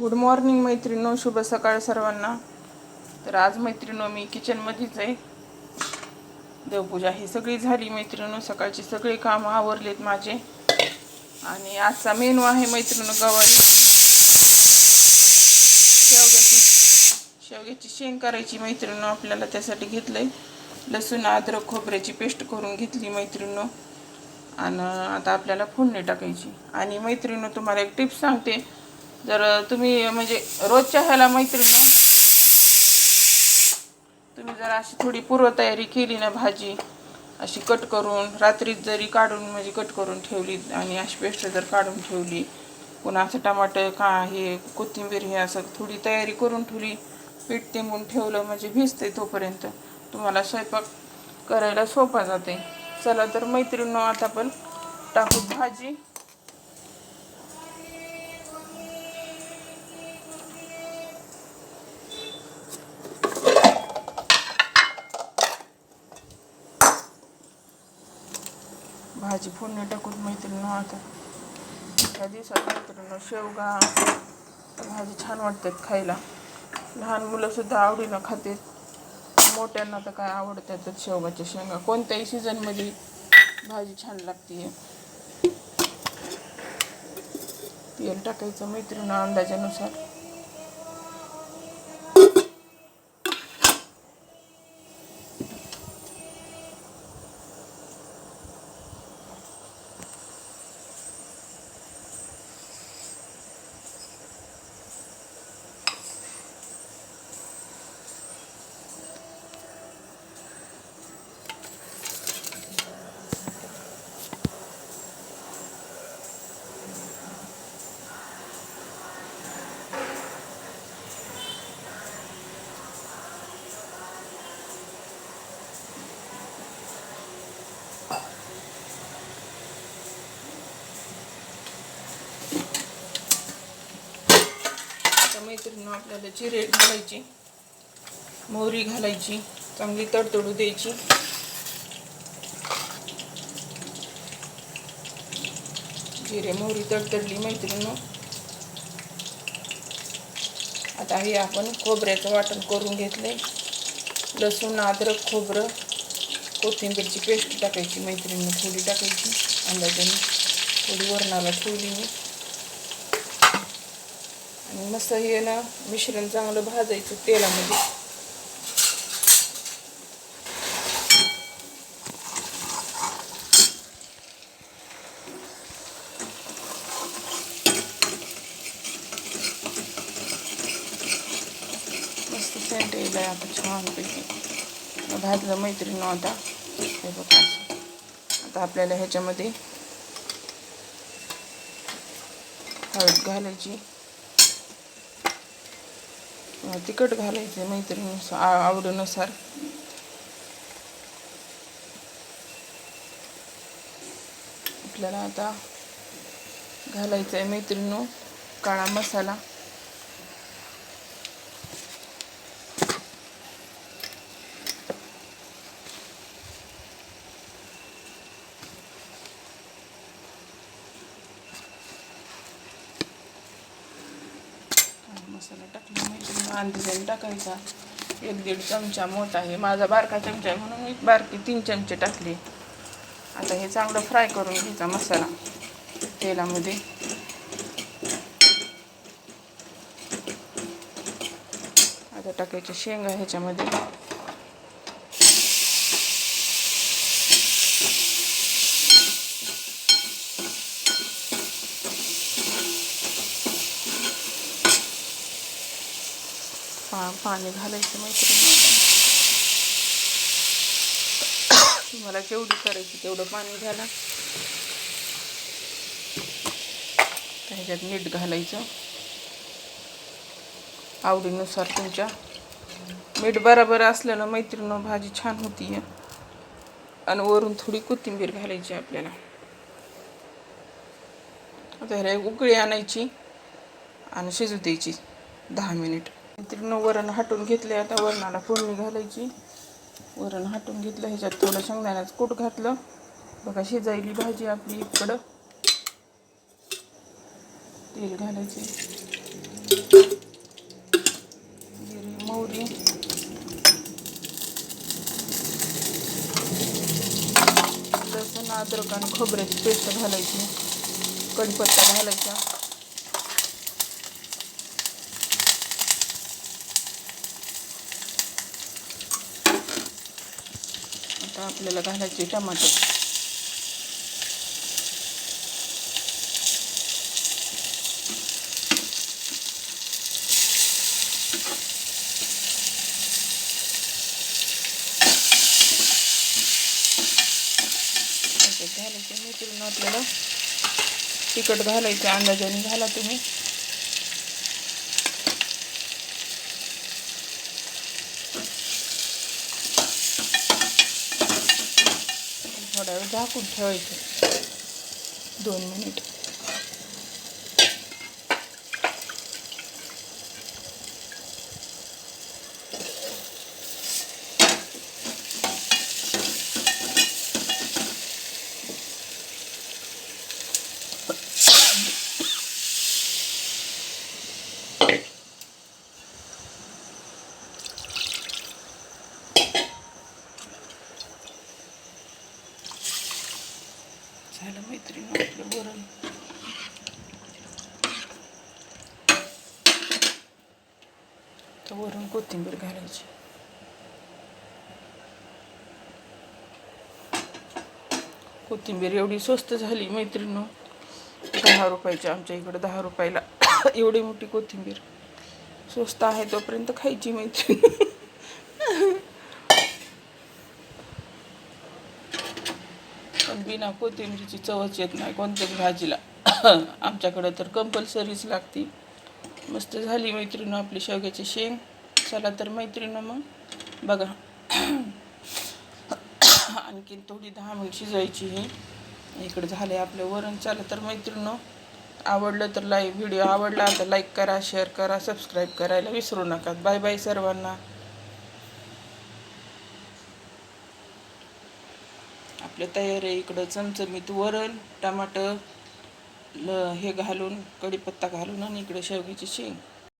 Good morning मैत्रिणो शुभ सकाळ सर्वांना. तर आज मैत्रिणो मी किचनमध्येच आहे. देवपूजा ही सगळी झाली मैत्रिणो सकाळची सगळे काम आवरलेत माझे. आणि आजचा मेनू आहे मैत्रिणो गवारी. शेवग्याची शेवग्याची शेंग करायची मैत्रिणो आपल्याला त्यासाठी घेतलंय. लसूण अद्रक खोबऱ्याची पेस्ट करून घेतली मैत्रिणो आणि आता आपल्याला फोडणी टाकायची. आणि मैत्रिणो तुम्हाला एक टिप्स सांगते. जर तुम्ही म्हणजे रोजच्या ह्याला मैत्रिणीनं तुम्ही जर अशी थोडी पूर्वतयारी केली ना भाजी अशी कट करून रात्रीत जरी काढून म्हणजे कट करून ठेवली आणि अशी पेस्ट जर काढून ठेवली पुन्हा असं टमाटर का हे कोथिंबीर हे असं थोडी तयारी करून ठेवली पीठ तिंबून ठेवलं म्हणजे भिजते तोपर्यंत तुम्हाला स्वयंपाक करायला सोपा जाते. चला तर मैत्रिणी आता पण टाकू भाजी. भाजी फोडणी टाकून मैत्रिणीनं आता त्या दिवसात मैत्रिणीनं शेवगा भाजी छान वाटतात खायला. लहान मुलंसुद्धा आवडीनं खातात मोठ्यांना तर काय आवडतातच शेवगाच्या शेंगा कोणत्याही सीझनमध्ये भाजी छान लागते. तेल टाकायचं मैत्रीण अंदाजानुसार आता मैत्रिणीनं आपल्याला जिरे घालायची. मोहरी घालायची. चांगली तडतडू द्यायची. जिरे मोहरी तडतडली मैत्रिणी आता हे आपण खोबऱ्याचं वाटण करून घेतलंय. लसूण अद्रक खोबरं कोथिंबीरची पेस्ट टाकायची मैत्रिणीनं. थोडी टाकायची. अंदाजाने थोडी वरणाला ठेवली मी. मस्त हे ना मिश्रण चांगलं भाजायचं तेलामध्ये. मस्त सेंट येईल आता छानपैकी. भाजलं मैत्रिणी आता. हे बघा आता आपल्याला ह्याच्यामध्ये हळद घालायची. तिखट घालायचं मैत्रिणी आवडीनुसार. आपल्याला आता घालायचं आहे मैत्रिणीनो काळा मसाला. मसाला टाकला माहिती अंदाजाने टाकायचा. एक दीड चमचा मोठा आहे माझा बारका चमचा आहे म्हणून मी बारकी तीन चमचे टाकले. आता हे चांगलं फ्राय करून घ्यायचा मसाला तेलामध्ये. आता टाकायच्या शेंगा ह्याच्यामध्ये. पा पाणी घालायचं मैत्रिणी तुम्हाला जेवढी करायची तेवढं पाणी घाला. त्याच्यात मीठ घालायचं. आवडीनुसार तुमच्या मीठ बरोबर असलं ना भाजी छान होती आणि वरून थोडी कोथिंबीर घालायची आपल्याला. आता ह्याला एक उकळी आणायची आणि शिजू द्यायची दहा मिनिट. मैत्रिणी वरण हाटून घेतले आता वरणाला फोडणी घालायची. वरण हाटून घेतलं ह्याच्यात थोडं शेंगदाण्याचं कूट घातलं. बघा शिजायली भाजी आपली इकडं. तेल घालायचे ठेवली लसूण अद्रक आणि खोबऱ्याची पेस्ट घालायची. कढीपत्ता घालायचा. आता आपल्याला घालायचे टमाटर घालायचे मिसळून आपल्याला. तिखट घालायचं अंदाजाने घाला तुम्ही. थोडा वेळ झाकून ठेवायचं. दोन मिनिट झालं मैत्रीण आपलं वरण तर वरून कोथिंबीर घालायची. कोथिंबीर एवढी स्वस्त झाली मैत्रिणी. दहा रुपयाची आमच्या इकडे दहा रुपयाला एवढी मोठी कोथिंबीर. स्वस्त आहे तोपर्यंत खायची मैत्रीण पण बिना कोथिंबीरीची म्हणजे चवच येत नाही कोणत्याच भाजीला. आमच्याकडं तर कंपल्सरीच लागती. मस्त झाली मैत्रिणं आपली शेवग्याची शेंग. चला तर मैत्रिणं मग. बघा. आणखीन थोडी दहा मिनिट शिजायची ही इकडे झाले आपलं वरण. चला तर मैत्रिणं आवडलं तर लाईक व्हिडिओ आवडला तर लाईक करा शेअर करा सबस्क्राईब करायला विसरू नका. बाय बाय सर्वांना. आपलं तयार आहे. इकडं चमचमीत वरण टमाटर ल हे घालून कढीपत्ता घालून आणि इकडे शेवग्याची शेंग.